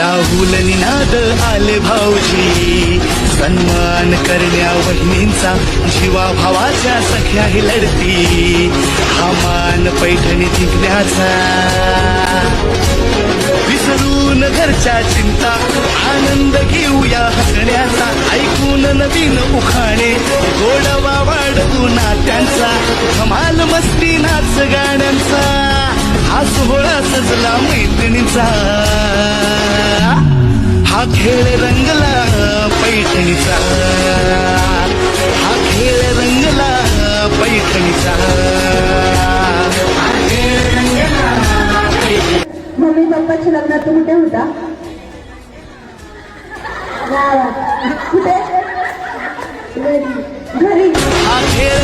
राहुल निनाद आले भाऊजी. सन्मान करण्या वहिनींचा जीवा भावाच्या सख्या ही लढती. हा मान पैठणी जिंकण्याचा. विसरून घरच्या चिंता आनंद घेऊया हसण्याचा. ऐकून नवीन उखाणे गोडवा वाढवू नात्यांचा. धमाल मस्ती नाच गाण्यांचा. हा सोहळा सजला मैत्रिणीचा. हा खेळ रंगला पैठणीचा. हा खेळ रंगला पैठणीचा. मम्मी पप्पाच्या लग्नात तू कुठे होता? कुठे? घरी. हा खेळ